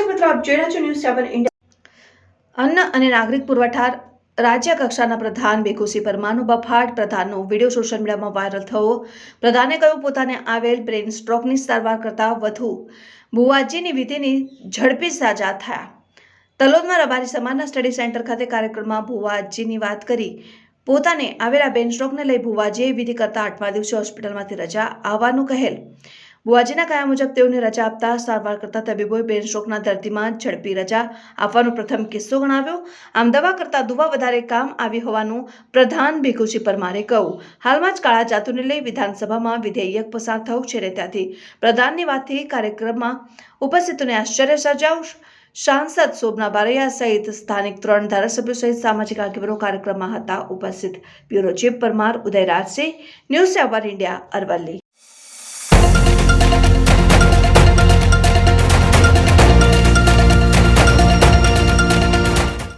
મિત્રો આપ જોઈ રહ્યા છો ન્યૂઝ સેવન ઇન્ડિયા અન્ન અને નાગરિક પુરવઠા રાજ્ય કક્ષાના પ્રધાન ભેખુસી પરમાનો બફાટ, પ્રધાનનો વીડિયો સોશિયલ મીડિયામાં વાયરલ થયો. પ્રધાને કહ્યું, પોતાને આવેલ બ્રેઇન સ્ટ્રોકની સારવાર કરતાં વધુ. ભુવાજીની વિધિની ઝડપી સાજા થયા. તલોદમાં રબારી સમાજના સ્ટડી સેન્ટર ખાતે કાર્યક્રમમાં ભુવાજીની વાત કરી. પોતાને આવેલા બેન સ્ટ્રોકને લઈ ભુવાજીએ વિધિ કરતા આઠમા દિવસે હોસ્પિટલમાંથી રજા આવવાનું કહેલ. ભુવાજીના કયા મુજબ તેઓને રજા આપતા સારવાર કરતા તબીબોએ બેન સ્ટ્રોકના દર્દીમાં ઝડપી રજા આપવાનો પ્રથમ કિસ્સો ગણાવ્યો. આમ દવા કરતા દુવા વધારે કામ આવી હોવાનું પ્રધાન ભીખુજી પરમારે કહ્યું. હાલમાં જ કાળા જાતુને લઈ વિધાનસભામાં વિધેયક પસાર થયું છે ત્યાંથી પ્રધાનની વાતથી કાર્યક્રમમાં ઉપસ્થિતોને આશ્ચર્ય સર્જાયું. સાંસદ શોભના બારૈયા સહિત સ્થાનિક ત્રણ ધારાસભ્યો સહિત સામાજિક આગેવાનો કાર્યક્રમમાં હતા. ઉપસ્થિત bureau chief Parmar, Udayrajsinh, news seven India, Aravalli.